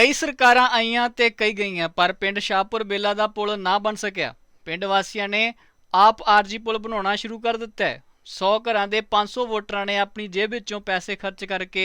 ਕਈ ਸਰਕਾਰਾਂ ਆਈਆਂ ਤੇ ਕਈ ਗਈਆਂ, ਪਰ ਪਿੰਡ ਸ਼ਾਹਪੁਰ ਬੇਲਾ ਦਾ ਪੁਲ ਨਾ ਬਣ ਸਕਿਆ। ਪਿੰਡ ਵਾਸੀਆਂ ਨੇ ਆਪ ਆਰਜੀ ਪੁਲ ਬਣਾਉਣਾ ਸ਼ੁਰੂ ਕਰ ਦਿੱਤਾ ਹੈ। 100 ਘਰਾਂ ਦੇ 500 ਵੋਟਰਾਂ ਨੇ ਆਪਣੀ ਜੇਬ ਵਿੱਚੋਂ ਪੈਸੇ ਖਰਚ ਕਰਕੇ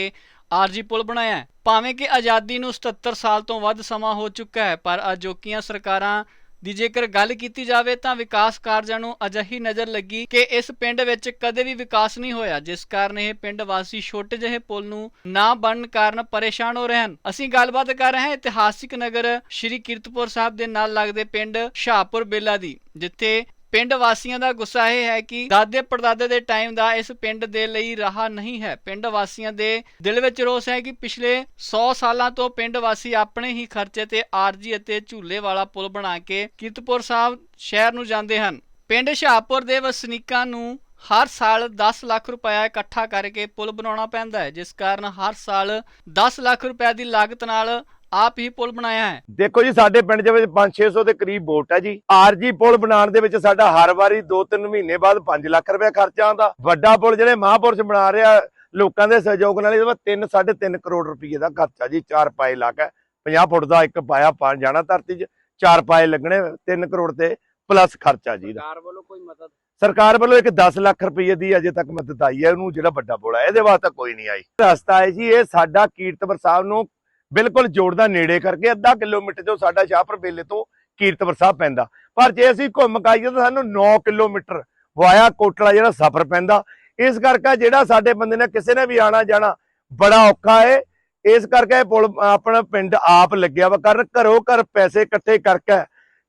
ਆਰਜੀ ਪੁਲ ਬਣਾਇਆ ਭਾਵੇਂ ਕਿ ਆਜ਼ਾਦੀ ਨੂੰ 77 ਸਾਲ ਤੋਂ ਵੱਧ ਸਮਾਂ ਹੋ ਚੁੱਕਾ ਹੈ, ਪਰ ਅਜੋਕੀਆਂ ਸਰਕਾਰਾਂ ਦੀ ਜੇਕਰ ਗੱਲ ਕੀਤੀ ਜਾਵੇ ਤਾਂ ਵਿਕਾਸ ਕਾਰਜਾਂ ਨੂੰ ਅਜਿਹੀ ਨਜ਼ਰ ਲੱਗੀ ਕਿ ਇਸ ਪਿੰਡ ਵਿੱਚ ਕਦੇ ਵੀ ਵਿਕਾਸ ਨਹੀਂ ਹੋਇਆ, ਜਿਸ ਕਾਰਨ ਇਹ ਪਿੰਡ ਵਾਸੀ ਛੋਟੇ ਜਿਹੇ ਪੁਲ ਨੂੰ ਨਾ ਬਣਨ ਕਾਰਨ ਪਰੇਸ਼ਾਨ ਹੋ ਰਹੇ ਹਨ। ਅਸੀਂ ਗੱਲਬਾਤ ਕਰ ਰਹੇ ਹਾਂ ਇਤਿਹਾਸਿਕ ਨਗਰ ਸ਼੍ਰੀ ਕੀਰਤਪੁਰ ਸਾਹਿਬ ਦੇ ਨਾਲ ਲੱਗਦੇ ਪਿੰਡ ਸ਼ਾਹਪੁਰ ਬੇਲਾ ਦੀ, ਜਿੱਥੇ ਪਿੰਡ ਵਾਸੀਆਂ ਦਾ ਗੁੱਸਾ ਇਹ ਹੈ ਕਿ ਦਾਦੇ ਪੜਦਾਦੇ ਦੇ ਟਾਈਮ ਦਾ ਇਸ ਪਿੰਡ ਦੇ ਲਈ ਰਾਹ ਨਹੀਂ ਹੈ। ਪਿੰਡ ਵਾਸੀਆਂ ਦੇ ਦਿਲ ਵਿੱਚ ਰੋਸ ਹੈ ਕਿ ਪਿਛਲੇ 100 ਸਾਲਾਂ ਤੋਂ ਪਿੰਡ ਵਾਸੀ ਆਪਣੇ ਹੀ ਖਰਚੇ ਤੇ ਆਰਜੀ ਅਤੇ ਝੂਲੇ ਵਾਲਾ ਪੁਲ ਬਣਾ ਕੇ ਕੀਰਤਪੁਰ ਸਾਹਿਬ ਸ਼ਹਿਰ ਨੂੰ ਜਾਂਦੇ ਹਨ। ਪਿੰਡ ਸ਼ਾਹਪੁਰ ਦੇ ਵਸਨੀਕਾਂ ਨੂੰ ਹਰ ਸਾਲ 10 ਲੱਖ ਰੁਪਇਆ ਇਕੱਠਾ ਕਰਕੇ ਪੁਲ ਬਣਾਉਣਾ ਪੈਂਦਾ ਹੈ, ਜਿਸ ਕਾਰਨ ਹਰ ਸਾਲ 10 ਲੱਖ ਰੁਪਏ ਦੀ ਲਾਗਤ ਨਾਲ ਆਪ ਹੀ ਪੁਲ ਬਣਾਇਆ ਹੈ। ਦੇਖੋ ਜੀ ਸਾਡੇ ਪਿੰਡ ਦੇ ਵਿੱਚ 5-600 ਦੇ ਕਰੀਬ ਵੋਟ ਹੈ ਜੀ। ਆਰਜੀ ਪੁਲ ਬਣਾਉਣ ਦੇ ਵਿੱਚ ਸਾਡਾ ਹਰ ਵਾਰੀ 2-3 ਮਹੀਨੇ ਬਾਅਦ 5 ਲੱਖ ਰੁਪਏ ਖਰਚਾ ਆਉਂਦਾ। ਵੱਡਾ ਪੁਲ ਜਿਹੜੇ ਮਹਾਂਪੁਰਸ਼ ਬਣਾ ਰਿਹਾ ਲੋਕਾਂ ਦੇ ਸਹਿਯੋਗ ਨਾਲ ਇਹਦੇ ਵਿੱਚ 3 3.5 ਕਰੋੜ ਰੁਪਏ ਦਾ ਖਰਚਾ ਜੀ ਚਾਰ ਪਾਏ ਲਾ ਕੇ 50 ਫੁੱਟ ਦਾ ਇੱਕ ਪਾਇਆ ਪਾ ਜਾਣਾ ਧਰਤੀ 'ਚ ਚਾਰ ਪਾਏ ਲੱਗਣੇ 3 ਕਰੋੜ ਤੇ ਪਲੱਸ ਖਰਚਾ ਜੀ ਦਾ ਸਰਕਾਰ ਵੱਲੋਂ ਕੋਈ ਮਦਦ? ਸਰਕਾਰ ਵੱਲੋਂ ਇੱਕ 10 ਲੱਖ ਰੁਪਏ ਦੀ ਅਜੇ ਤੱਕ ਮਦਦ ਆਈ ਹੈ ਉਹਨੂੰ ਜਿਹੜਾ ਵੱਡਾ ਪੁਲ ਹੈ ਇਹਦੇ ਵਾਸਤੇ ਕੋਈ ਨਹੀਂ ਆਈ। ਰਸਤਾ ਹੈ ਜੀ ਇਹ ਸਾਡਾ ਕੀਰਤਪੁਰ ਸਾਹਿਬ ਨੂੰ ਬਿਲਕੁਲ ਜੋੜਦਾ ਨੇੜੇ ਕਰਕੇ ਅੱਧਾ ਕਿਲੋਮੀਟਰ ਜੋ ਸਾਡਾ ਸ਼ਾਹਪੁਰ ਬੇਲੇ ਤੋਂ ਕੀਰਤਪੁਰ ਸਾਹਿਬ ਪੈਂਦਾ। ਪਰ ਜੇ ਅਸੀਂ ਘੁੰਮ ਕੇ ਆਈਏ ਤਾਂ ਸਾਨੂੰ 9 ਕਿਲੋਮੀਟਰ ਵਾਇਆ ਕੋਟਲਾ ਜਿਹੜਾ ਸਫ਼ਰ ਪੈਂਦਾ। ਇਸ ਕਰਕੇ ਜਿਹੜਾ ਸਾਡੇ ਬੰਦੇ ਨੇ ਕਿਸੇ ਨੇ ਵੀ ਆਣਾ ਜਾਣਾ ਬੜਾ ਔਖਾ ਹੈ ਇਸ ਕਰਕੇ ਪੁਲ ਆਪਣਾ ਪਿੰਡ ਆਪ ਲੱਗਿਆ ਵਾ। ਕਰਨ ਘਰੋਂ ਘਰ ਪੈਸੇ ਇਕੱਠੇ ਕਰਕੇ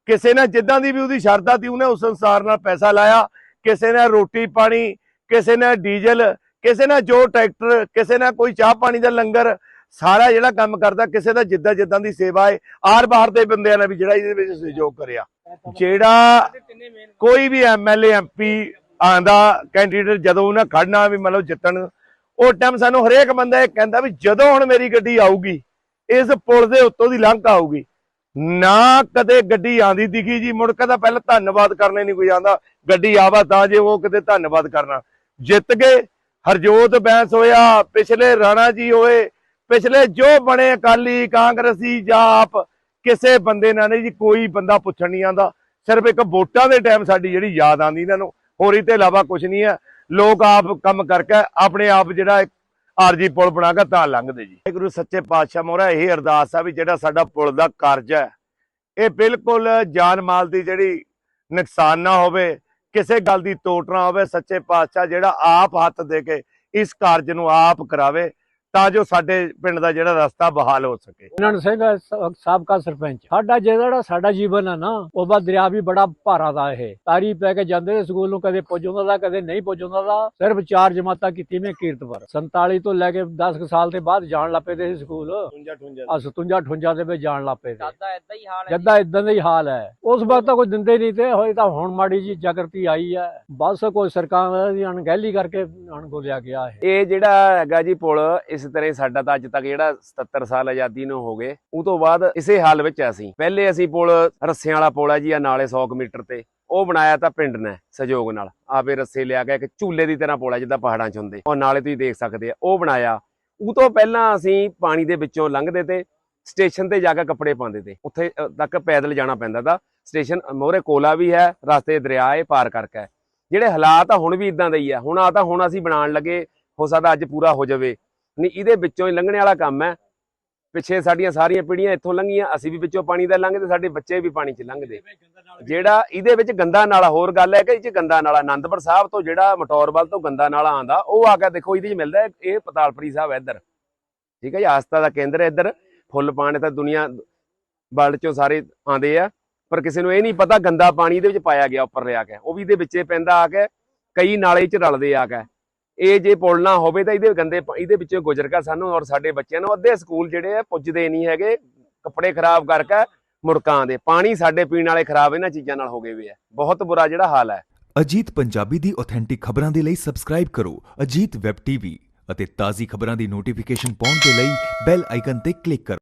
ਕਿਸੇ ਨੇ ਜਿੱਦਾਂ ਦੀ ਵੀ ਉਹਦੀ ਸ਼ਰਧਾ ਸੀ ਉਹਨੇ ਉਸ ਸੰਸਾਰ ਨਾਲ ਪੈਸਾ ਲਾਇਆ। ਕਿਸੇ ਨੇ ਰੋਟੀ ਪਾਣੀ, ਕਿਸੇ ਨੇ ਡੀਜ਼ਲ, ਕਿਸੇ ਨੇ ਜੋ ਟਰੈਕਟਰ, ਕਿਸੇ ਨੇ ਕੋਈ ਚਾਹ ਪਾਣੀ ਦਾ ਲੰਗਰ ਸਾਰਾ ਜਿਹੜਾ ਕੰਮ ਕਰਦਾ, ਕਿਸੇ ਦਾ ਜਿੱਦਾਂ ਜਿੱਦਾਂ ਦੀ ਸੇਵਾ ਹੈ, ਆਰ ਬਾਹਰ ਦੇ ਬੰਦਿਆਂ ਨੇ ਵੀ ਜਿਹੜਾ ਇਹਦੇ ਵਿੱਚ ਸਹਿਯੋਗ ਕਰਿਆ। ਜਿਹੜਾ ਕੋਈ ਵੀ ਐਮਐਲਏ ਐਮਪੀ ਆਂਦਾ, ਕੈਂਡੀਡੇਟ ਜਦੋਂ ਉਹਨਾਂ ਖੜਨਾ ਵੀ ਮਤਲਬ ਜਿੱਤਣ, ਉਹ ਟਾਈਮ ਸਾਨੂੰ ਹਰੇਕ ਬੰਦਾ ਇਹ ਕਹਿੰਦਾ ਵੀ ਜਦੋਂ ਹੁਣ ਮੇਰੀ ਗੱਡੀ ਆਊਗੀ, ਇਸ ਪੁਲ ਦੇ ਉੱਤੋਂ ਦੀ ਲੰਘ ਆਊਗੀ। ਨਾ ਕਦੇ ਗੱਡੀ ਆਂਦੀ ਦਿਖੀ ਜੀ, ਮੁੜ ਕੇ ਪਹਿਲਾਂ ਧੰਨਵਾਦ ਕਰਨੇ ਨਹੀਂ ਕੋਈ ਆਂਦਾ, ਗੱਡੀ ਆਵਾ ਤਾਂ ਜੇ ਉਹ ਕਿਤੇ ਧੰਨਵਾਦ ਕਰਨਾ। ਜਿੱਤ ਗਏ, ਹਰਜੋਤ ਬੈਂਸ ਹੋਇਆ, ਪਿਛਲੇ ਰਾਣਾ ਜੀ ਹੋਏ ਪਿਛਲੇ ਜੋ ਬਣੇ ਅਕਾਲੀ ਕਾਂਗਰਸੀ ਜਾਂ ਆਪ, ਕਿਸੇ ਬੰਦੇ ਨਾਲ ਨਹੀਂ ਜੀ, ਕੋਈ ਬੰਦਾ ਪੁੱਛਣ ਨਹੀਂ ਆਂਦਾ ਸਿਰਫ ਇੱਕ ਵੋਟਾਂ ਦੇ ਟਾਈਮ ਸਾਡੀ ਜਿਹੜੀ ਯਾਦ ਆਂਦੀ ਇਹਨਾਂ ਨੂੰ। ਹੋਰ ਇਹ ਤੇ ਇਲਾਵਾ ਕੁਝ ਨਹੀਂ ਹੈ। ਲੋਕ ਆਪ ਕੰਮ ਕਰਕੇ ਆਪਣੇ ਆਪ ਜਿਹੜਾ ਆਰਜੀ ਪੁਲ ਬਣਾ ਕੇ ਤਾਂ ਲੰਘਦੇ ਜੀ। ਗੁਰੂ ਸੱਚੇ ਪਾਤਸ਼ਾਹ ਮੋਹਰਾ ਇਹ ਅਰਦਾਸ ਆ ਵੀ ਜਿਹੜਾ ਸਾਡਾ ਪੁਲ ਦਾ ਕਾਰਜ ਹੈ, ਇਹ ਬਿਲਕੁਲ ਜਾਨ ਮਾਲ ਦੀ ਜਿਹੜੀ ਨੁਕਸਾਨ ਨਾ ਹੋਵੇ, ਕਿਸੇ ਗੱਲ ਦੀ ਤੋਟ ਨਾ ਹੋਵੇ, ਸੱਚੇ ਪਾਤਸ਼ਾਹ ਜਿਹੜਾ ਆਪ ਹੱਥ ਦੇ ਕੇ ਇਸ ਕਾਰਜ ਨੂੰ ਆਪ ਕਰਾਵੇ। ਤਾਂ ਜੋ ਸਾਡੇ ਪਿੰਡ ਦਾ ਜਿਹੜਾ ਰਸਤਾ ਬਹਾਲ ਹੋ ਸਕੇ। ਨਨ ਸਿੰਘ ਸਾਬਕਾ ਸਰਪੰਚ। ਸਾਡਾ ਜਿਹੜਾ ਸਾਡਾ ਜੀਵਨ ਹੈ ਨਾ ਉਹ ਬਾ ਦਰਿਆ ਵੀ ਬੜਾ ਭਾਰਾ ਦਾ ਇਹ। ਤਾਰੀ ਪੈ ਕੇ ਜਾਂਦੇ ਨੇ ਸਕੂਲ ਨੂੰ ਕਦੇ ਪੁੱਜਦਾ ਦਾ ਕਦੇ ਨਹੀਂ ਪੁੱਜਦਾ ਦਾ। ਸਿਰਫ ਚਾਰ ਜਮਾਤਾਂ ਕੀਤੀ ਮੈਂ ਕੀਰਤਪੁਰ। 47 ਤੋਂ ਲੈ ਕੇ 10 ਕੁ ਸਾਲ ਦੇ ਬਾਅਦ ਜਾਣ ਲੱਪੇ ਦੇ ਸੀ ਸਕੂਲ। ਆ 57 58 ਦੇ ਵਿੱਚ ਜਾਣ ਲੱਪੇ ਦੇ ਦਾਦਾ ਇਦਾਂ ਹੀ ਹਾਲ ਹੈ ਜੱਦਾ ਇਦਾਂ ਦਾ ਹੀ ਹਾਲ ਹੈ। ਉਸ ਵਕਤ ਤਾਂ ਕੋਈ ਦਿੰਦੇ ਨਹੀਂ ਤੇ ਹੋਏ ਤਾਂ ਹੁਣ ਮਾੜੀ ਜੀ ਜਾਗਰਤੀ ਆਈ ਹੈ। ਬਸ ਕੋਈ ਸਰਕਾਰ ਦੀ ਅਣਗਹਿਲੀ ਕਰਕੇ ਅਣਗੋਲਿਆ ਗਿਆ ਹੈ ਇਹ ਜਿਹੜਾ ਹੈਗਾ ਜੀ ਪੁਲ ਇਸ ਤਰ੍ਹਾਂ ਸਾਡਾ ਤਾਂ ਅੱਜ ਤੱਕ ਜਿਹੜਾ 77 ਸਾਲ ਆਜ਼ਾਦੀ ਨੂੰ ਹੋ ਗਏ, ਉਹ ਤੋਂ ਬਾਅਦ ਇਸੇ ਹਾਲ ਵਿੱਚ ਆ ਅਸੀਂ। ਪਹਿਲੇ ਅਸੀਂ ਪੁਲ, ਰੱਸਿਆਂ ਵਾਲਾ ਪੁਲ ਹੈ ਜੀ ਆ ਨਾਲੇ 100 ਕੁ ਮੀਟਰ ਤੇ। ਉਹ ਬਣਾਇਆ ਤਾਂ ਪਿੰਡ ਨੇ, ਸਹਿਯੋਗ ਨਾਲ। ਆਪੇ ਰੱਸੇ ਲਿਆ ਕੇ ਇੱਕ ਝੂਲੇ ਦੀ ਤਰ੍ਹਾਂ ਪੁਲ ਹੈ ਜਿੱਦਾਂ ਪਹਾੜਾਂ 'ਚ ਹੁੰਦੇ। ਉਹ ਨਾਲੇ ਤੁਸੀਂ ਦੇਖ ਸਕਦੇ ਆ, ਉਹ ਬਣਾਇਆ। ਉਹ ਤੋਂ ਪਹਿਲਾਂ ਅਸੀਂ ਪਾਣੀ ਦੇ ਵਿੱਚੋਂ ਲੰਘਦੇ ਤੇ ਸਟੇਸ਼ਨ ਤੇ ਜਾ ਕੇ ਕੱਪੜੇ ਪਾਉਂਦੇ ਤੇ। ਉੱਥੇ ਤੱਕ ਪੈਦਲ ਜਾਣਾ ਪੈਂਦਾ ਤਾਂ। ਸਟੇਸ਼ਨ, ਮੋਹਰੇ ਕੋਲਾ ਵੀ ਹੈ, ਰਸਤੇ ਦਰਿਆ ਇਹ ਪਾਰ ਕਰਕੇ। ਜਿਹੜੇ ਹਾਲਾਤ ਆ, ਹੁਣ ਵੀ ਇਦਾਂ ਦੇ ਹੀ ਆ। ਹੁਣ ਆ ਤਾਂ ਹੁਣ ਅਸੀਂ ਬਣਾਉਣ ਲੱਗੇ, ਹੋ ਸਕਦਾ ਅੱਜ ਪੂਰਾ ਹੋ ਜਾਵੇ। ਨਹੀਂ, ਇਹਦੇ ਵਿੱਚੋਂ ਹੀ ਲੰਘਣੇ ਵਾਲਾ ਕੰਮ ਹੈ। ਪਿੱਛੇ ਸਾਡੀਆਂ ਸਾਰੀਆਂ ਪੀੜੀਆਂ ਇੱਥੋਂ ਲੰਘੀਆਂ, ਅਸੀਂ ਵੀ ਵਿੱਚੋਂ ਪਾਣੀ ਦਾ ਲੰਘਦੇ, ਸਾਡੇ ਬੱਚੇ ਵੀ ਪਾਣੀ 'ਚ ਲੰਘਦੇ। ਜਿਹੜਾ ਇਹਦੇ ਵਿੱਚ ਗੰਦਾ ਨਾਲਾ, ਹੋਰ ਗੱਲ ਹੈ ਕਿ ਇਹ 'ਚ ਗੰਦਾ ਨਾਲਾ, ਆਨੰਦਪੁਰ ਸਾਹਿਬ ਤੋਂ ਜਿਹੜਾ ਮਟੌਰਬਲ ਤੋਂ ਗੰਦਾ ਨਾਲਾ ਆਂਦਾ ਉਹ ਆ ਕੇ ਦੇਖੋ, ਇਹਦੇ 'ਚ ਮਿਲਦਾ ਇਹ ਪਤਾਲਪੁਰੀ ਸਾਹਿਬ ਹੈ ਇੱਧਰ। ਠੀਕ ਹੈ ਜੀ, ਆਸਥਾ ਦਾ ਕੇਂਦਰ ਹੈ ਇੱਧਰ। ਫੁੱਲ ਪਾਣੀ ਤਾਂ ਦੁਨੀਆ ਵਰਲਡ 'ਚੋਂ ਸਾਰੇ ਆਂਦੇ ਆ, ਪਰ ਕਿਸੇ ਨੂੰ ਇਹ ਨਹੀਂ ਪਤਾ ਗੰਦਾ ਪਾਣੀ ਇਹਦੇ ਵਿੱਚ ਪਾਇਆ ਗਿਆ ਉੱਪਰ ਲਿਆ ਕੇ। ਉਹ ਵੀ ਇਹਦੇ ਵਿੱਚੇ ਪੈਂਦਾ ਆ ਕੇ, ਕਈ ਨਾਲੇ 'ਚ ਰਲਦੇ ਆ ਕੇ। ਇਹ ਜੇ ਪੁੱਲ ਨਾ ਹੋਵੇ ਤਾਂ ਇਹਦੇ ਗੰਦੇ ਪਾ- ਇਹਦੇ ਵਿੱਚੋਂ ਗੁਜ਼ਰ ਕੇ ਸਾਨੂੰ ਔਰ ਸਾਡੇ ਬੱਚਿਆਂ ਨੂੰ ਅੱਧੇ ਸਕੂਲ ਜਿਹੜੇ ਆ ਪੁੱਜਦੇ ਨਹੀਂ ਹੈਗੇ, ਕੱਪੜੇ ਖਰਾਬ ਕਰਕੇ ਮੁੜਕਾਂ ਦੇ, ਪਾਣੀ ਸਾਡੇ ਪੀਣ ਵਾਲੇ ਖਰਾਬ ਇਹਨਾਂ ਚੀਜ਼ਾਂ ਨਾਲ ਹੋ ਗਏ ਵੇ ਆ। ਬਹੁਤ ਬੁਰਾ ਜਿਹੜਾ ਹਾਲ ਹੈ। ਅਜੀਤ ਪੰਜਾਬੀ ਦੀ ਆਥੈਂਟਿਕ ਖਬਰਾਂ ਦੇ ਲਈ ਸਬਸਕ੍ਰਾਈਬ ਕਰੋ, ਅਜੀਤ ਵੈਬ ਟੀਵੀ ਅਤੇ ਤਾਜ਼ੀ ਖਬਰਾਂ ਦੀ ਨੋਟੀਫਿਕੇਸ਼ਨ ਪਾਉਣ ਦੇ ਲਈ ਬੈਲ ਆਈਕਨ ਤੇ ਕਲਿੱਕ ਕਰੋ।